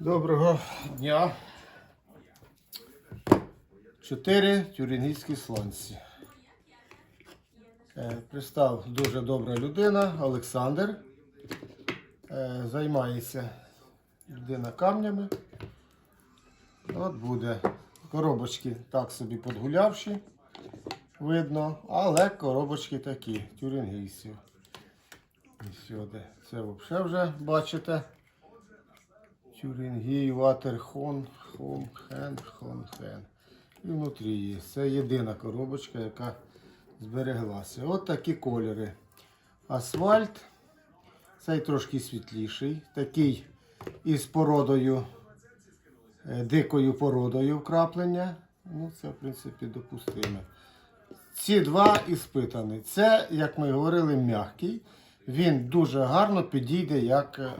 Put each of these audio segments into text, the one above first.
Доброго дня. Чотири тюрінгійські слонці. Е, Пристав дуже добра людина Олександр. Е, Займається людина камнями. От буде коробочки так собі подгулявші, видно, але коробочки такі, тюрінгійські. І сюди. Це взагалі вже бачите. Тюрингій, Ватерхон, Хом, Хен. І внутрі є. Це єдина коробочка, яка збереглася. От такі кольори. Асфальт. Цей трошки світліший. Такий із породою, е, дикою породою вкраплення. Ну, це, в принципі, допустиме. Ці два іспитані. Це, як ми говорили, м'який. Він дуже гарно підійде як е,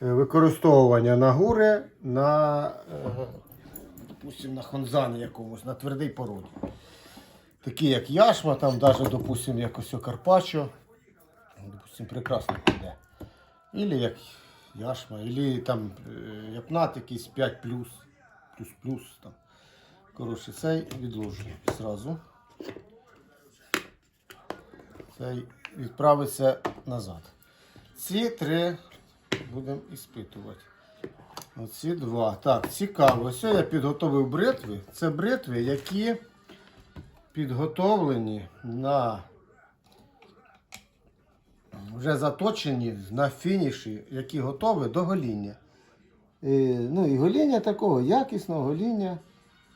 використовування на гури, на, е, допустим, на хонзані якомусь, на твердий породі. Такі як яшма, там навіть, допустим, якось карпачо, допустим, прекрасно піде. Ілі як яшма, ілі там е, япнат якийсь 5 плюс, плюс плюс там. Коротше, цей відложую зразу. Цей відправиться назад. Ці три будемо іспитувати. Оці два. Так, цікаво. Ось я підготовив бритви. Це бритви, які підготовлені на вже заточені на фініші, які готові до гоління. Е, ну і гоління такого якісного гоління,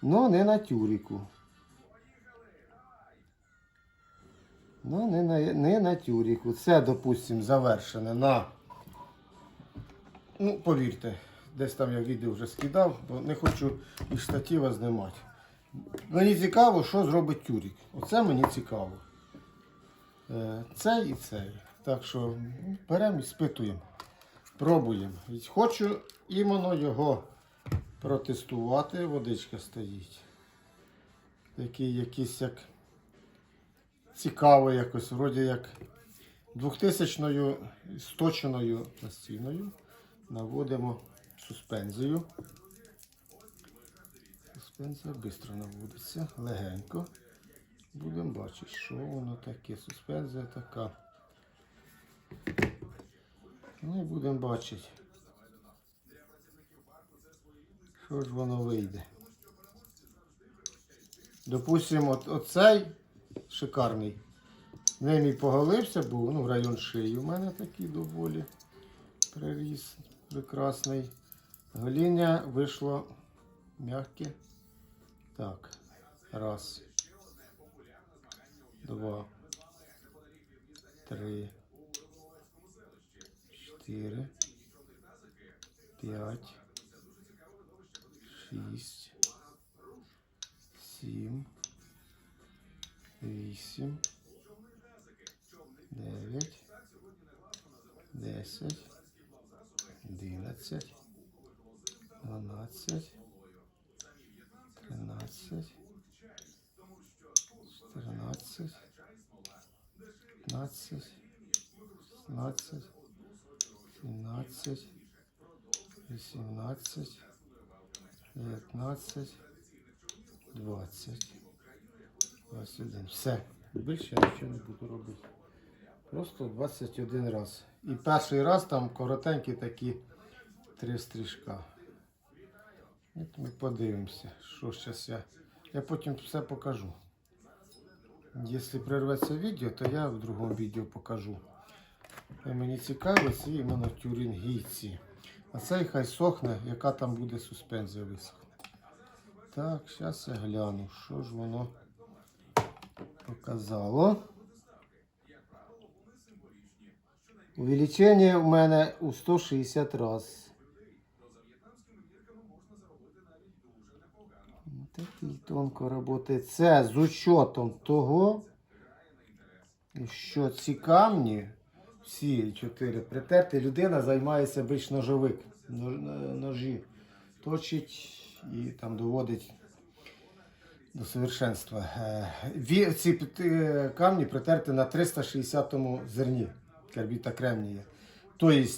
але не на тюріку. Ну, не на, не на тюріку. Це, допустимо, завершене на. Ну, повірте, десь там я відео вже скидав, бо не хочу із штатива знімати. Мені цікаво, що зробить тюрік. Оце мені цікаво. Е, Цей і цей. Так що ну, беремо і спитуємо. Пробуємо. І Хочу іменно його протестувати. Водичка стоїть. Такий якийсь як цікаво якось, вроді як 2000-ю сточеною пластиною наводимо суспензію. Суспензія швидко наводиться, легенько. Будемо бачити, що воно таке. Суспензія така. Ну і будемо бачити, що ж воно вийде. Допустимо, оцей шикарний. Ним і поголився, був ну, район шиї. У мене такий доволі приріс прекрасний. Гоління вийшло м'яке. Так, раз, два, три, чотири, п'ять, шість, сім. Вісім. Дев'ять. Десять. Одинадцять. Дванадцять. Тринадцять. Чотирнадцять. П'ятнадцять. Шістнадцять. Сімнадцять. Вісімнадцять. Дев'ятнадцять. Двадцять. 21. Все. Більше нічого не буду робити. Просто 21 раз. І перший раз там коротенькі такі три стрижка. От ми подивимося, що зараз я. Я потім все покажу. Якщо прерветься відео, то я в другому відео покажу. І мені цікаво ці іменно тюрінгійці. А цей хай сохне, яка там буде суспензія висохне. Так, зараз я гляну, що ж воно показало. Увеличення у мене у 160 раз. Такий тонко працює. Це з учетом того, що ці камні, всі чотири притерті, людина займається більш ножовик, ножі. Точить і там доводить до совершенства. Е, Ці е, камні притерті на 360 му зерні карбіта кремнія. Тобто,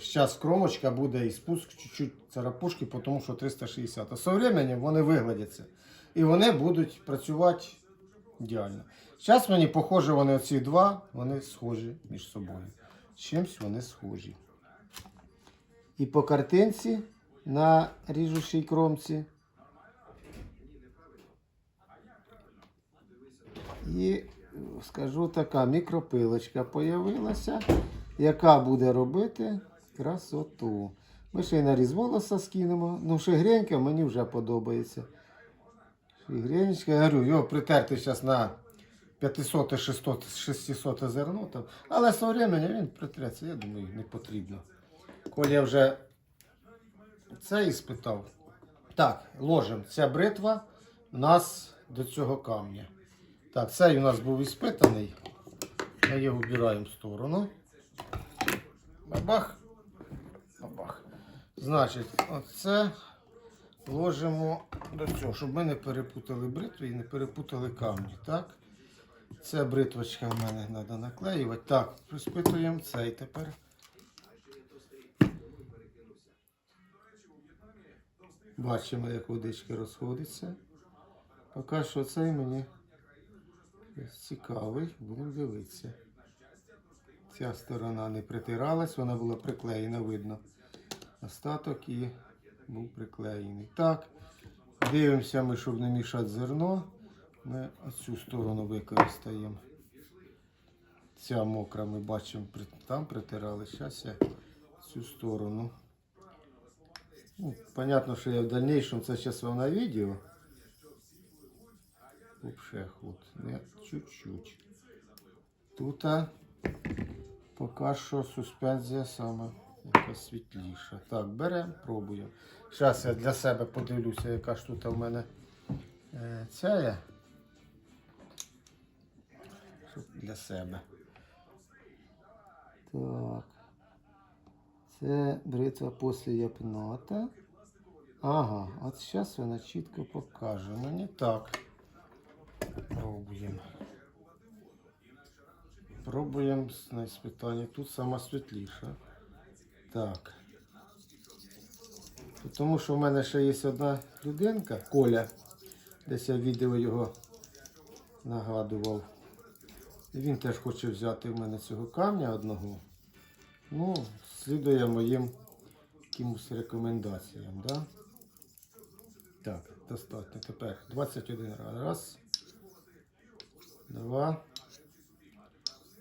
зараз кромочка буде і спуск чуть-чуть царапушки, тому що 360. А со временем вони вигладяться. І вони будуть працювати ідеально. Зараз мені, похоже, вони оці два, вони схожі між собою. Чимсь вони схожі. І по картинці на ріжучій кромці. І скажу така мікропилочка появилася, яка буде робити красоту. Ми ще й наріз волоса скинемо. Ну, шигренька мені вже подобається. Шигренечка, я говорю, його притерти зараз на 500 600 600 зерно. Там. Але з временем він притреться, я думаю, не потрібно. Коли я вже це іспитав. Так, ложимо. Ця бритва у нас до цього камня. Так, цей у нас був іспитаний. Ми його вбираємо в сторону. Бабах. Бабах. Значить, оце ложимо до цього, щоб ми не перепутали бритву і не перепутали камні. Так? Ця бритвочка в мене треба наклеювати. Так, приспитуємо цей тепер. Бачимо, як водички розходиться. Поки що цей мені цікавий, будемо дивитися. Ця сторона не притиралась, вона була приклеєна, видно. Остаток і був приклеєний. Так, дивимося ми, щоб не мішати зерно. Ми оцю сторону використаємо. Ця мокра ми бачимо, там притирали. Зараз я цю сторону. Ну, понятно, що я в дальнейшем це зараз вам на відео. Вообще худ. Не, чуть-чуть. Тут а, поки що суспензія саме якась світліша. Так, беремо, пробуємо. Зараз я для себе подивлюся, яка ж тут у мене е, ця є. Для себе. Так. Це бритва після япната. Ага, от зараз вона чітко покаже мені так. Пробуємо. Пробуємо на іспитанні. Тут сама світліша. Так. Тому що в мене ще є одна людинка, Коля. Десь я відео його нагадував. І він теж хоче взяти в мене цього камня одного. Ну, слідує моїм якимось рекомендаціям, да? Так, достатньо. Тепер 21 раз. Раз, два,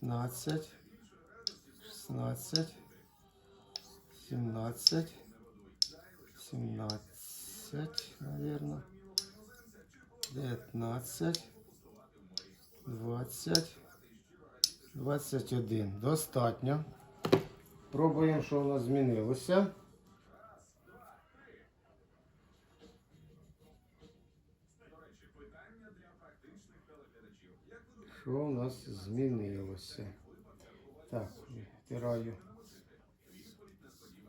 15, 16, 17, 17, наверное, 19, 20, 21. Достатньо. Пробуємо, що у нас змінилося. Що у нас змінилося? Так, втираю.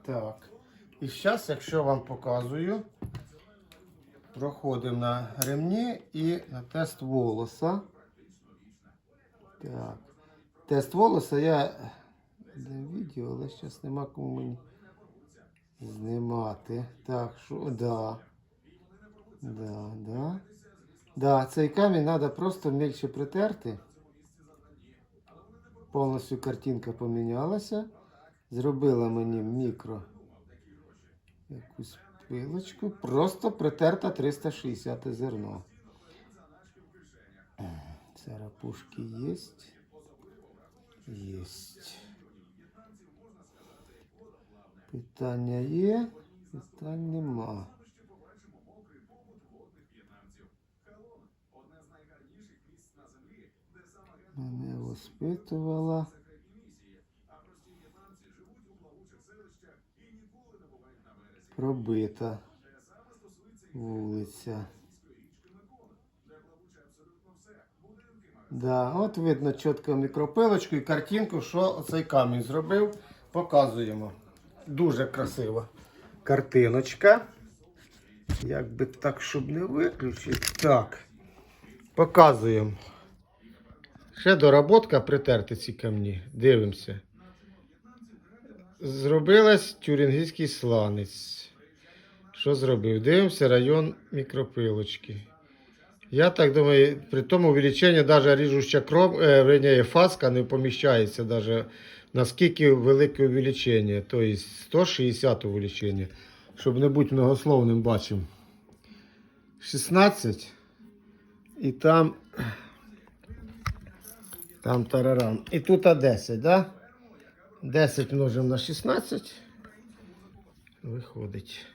Так. І зараз, якщо вам показую, проходимо на ремні і на тест волоса. Так. Тест волоса я де відео, але зараз нема кому мені знімати. Так, що, да. Да, да. Да, цей камінь треба просто мельче притерти. Повністю картинка помінялася. Зробила мені мікро якусь пилочку. Просто притерта 360 зерно. Царапушки есть. Есть. Питання є, питань нема. Мене воспитувала пробита вулиця. Да, от видно чітко мікропилочку і картинку, що цей камінь зробив. Показуємо. Дуже красива картиночка. Як би так, щоб не виключити. Так. Показуємо. Ще доработка притерти ці камні. Дивимося. Зробилась тюрингійський сланець. Що зробив? Дивимося район мікропилочки. Я так думаю, при тому увеличення навіть ріжуща кром, е, фаска не поміщається даже наскільки велике увеличення. Тобто 160 увеличення. Щоб не бути многословним, бачимо. 16. І там. Там тарарам. І тут 10, да? 10 множимо на 16. Виходить.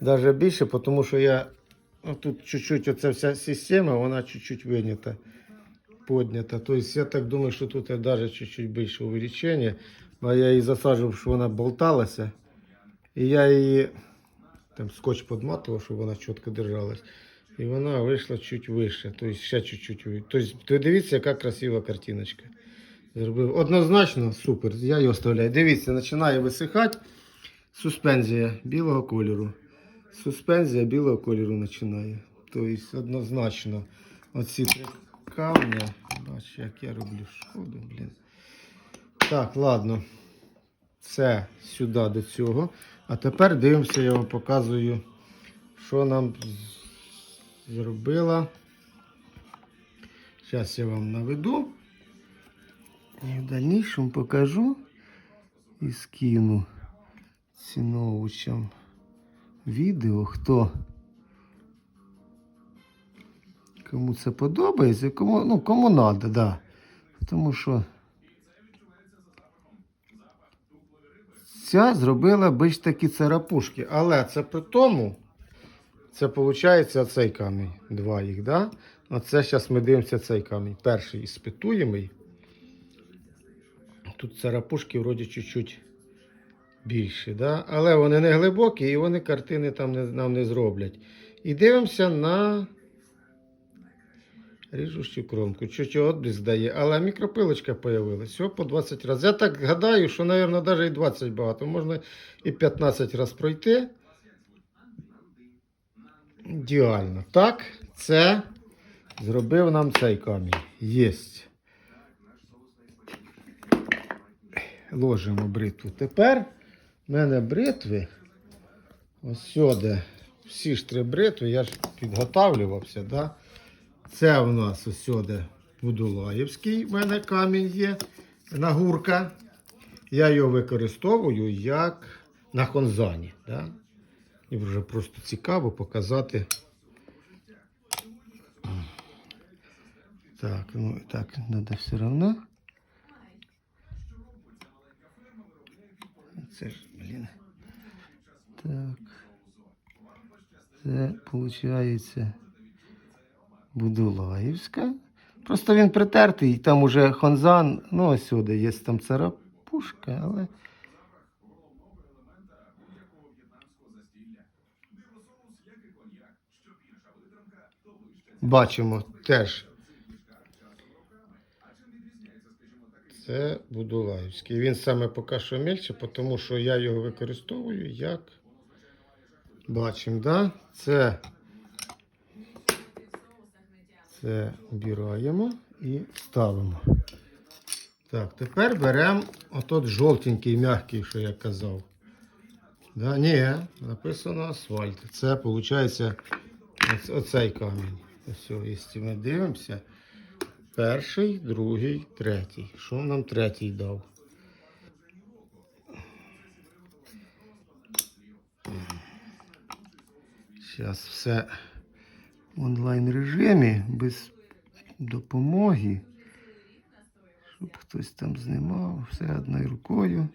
Даже більше, тому що я ну, тут чуть-чуть оця вся система, вона чуть-чуть винята, поднята. Тобто я так думаю, що тут навіть чуть-чуть більше увеличення. А я її засаджував, що вона болталася. І я її там скотч подматував, щоб вона чітко держалась. І вона вийшла чуть вище, тобто ще чуть-чуть. Тобто, дивіться, яка красива картиночка. Зробив однозначно супер. Я її оставляю. Дивіться, починає висихати суспензія білого кольору. Суспензія білого кольору починає. Тобто однозначно оці три камня. Бач, як я роблю шкоду, блін. Так, ладно. Це сюди до цього. А тепер дивимося, я вам показую, що нам зробила. Зараз я вам наведу. І в дальнішому покажу і скину ціновувачам відео, хто кому це подобається, кому, ну, кому треба, да. Тому що ця зробила більш такі царапушки, але це при тому, це виходить оцей камінь, два їх, да? Оце зараз ми дивимося цей камінь. Перший іспитуємий. Тут царапушки вроді чуть-чуть більші, да? але вони не глибокі і вони картини там не, нам не зроблять. І дивимося на ріжущу кромку. Чуть отблиск дає, але мікропилочка появилась. Всього по 20 разів. Я так гадаю, що, мабуть, навіть і 20 багато. Можна і 15 разів пройти. Ідеально. Так, це зробив нам цей камінь. Єсть. Ложимо бритву. Тепер в мене бритви. Ось сюди. Всі ж три бритви, я ж підготавлювався. Да? Це у нас ось сюди Будулаївський. в мене камінь є. Нагурка. Я його використовую як на хонзані. Да? І вже просто цікаво показати. Так, ну так, треба все одно. Це ж, блін. Так. Це виходить Будулаївська. Просто він притертий, там уже хонзан, ну ось сюди є там царапушка, але. Бачимо теж. Це Будулаївський. Він саме поки що мельче, тому що я його використовую як. Бачимо, да? Це, це обираємо і ставимо. Так, тепер беремо отот жовтенький, м'який, що я казав. Да? Ні, написано асфальт. Це виходить оцей камінь. Ось, якщо ми дивимося. Перший, другий, третій. Що нам третій дав? Зараз все в онлайн режимі, без допомоги. Щоб хтось там знімав, все одною рукою.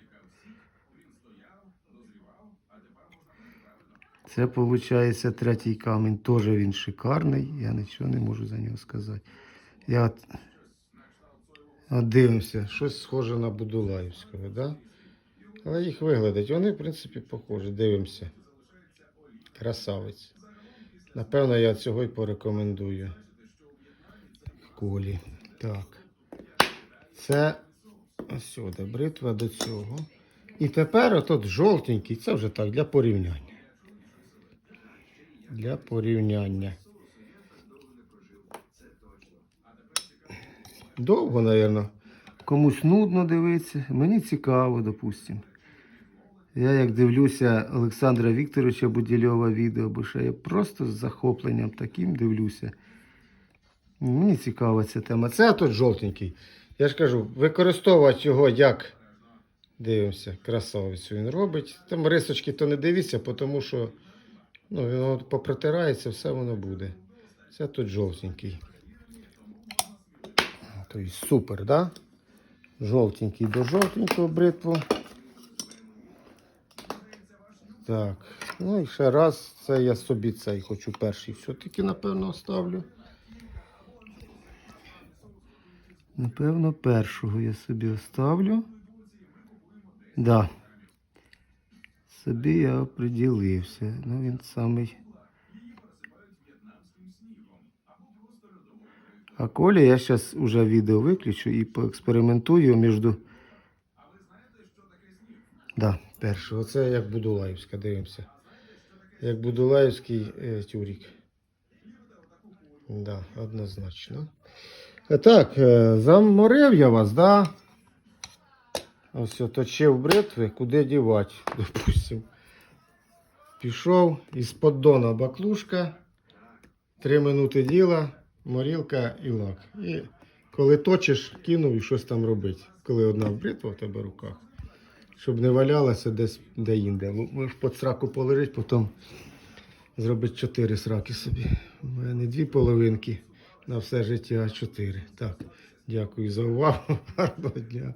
Це виходить третій камінь. Теж він шикарний. Я нічого не можу за нього сказати. Я от, дивимося, щось схоже на Будулаївського, да? Але їх виглядать. Вони, в принципі, похожі. Дивимося. Красавець. Напевно, я цього й порекомендую. Колі. Так. Це сюди, бритва до цього. І тепер отут жовтенький, це вже так, для порівняння. Для порівняння. Довго, мабуть. Комусь нудно дивитися. Мені цікаво, допустимо. Я як дивлюся Олександра Вікторовича Будільова відео, бо що я просто з захопленням таким дивлюся. Мені цікава ця тема. Це тут жовтенький. Я ж кажу, використовувати його як. Дивимося, красавицю він робить. Там рисочки то не дивіться, тому що ну, воно попротирається, все воно буде. Це тут жовтенький. Тобто супер, да? Жовтенький до жовтенького бритву. Так, ну і ще раз, це я собі цей хочу перший все-таки, напевно, оставлю. Напевно, першого я собі оставлю. Да. Собі я оприділився. Ну, він самий. А Коля я зараз уже відео виключу і поекспериментую між. Да, першого. Це як Будулаївська, дивимося. Як Будулаївський е, тюрік. Да, однозначно. Е, Так, е, заморив я вас, да? Ось оточив бритви, куди дівати, допустим. Пішов із поддона баклушка, три минути діла, морілка і лак. І коли точиш, кинув і щось там робити. Коли одна бритва в тебе в руках, щоб не валялася десь де-інде. Можеш під сраку полежить, потім зробити чотири сраки собі. У мене дві половинки на все життя, а чотири. Так, дякую за увагу. Гарного дня.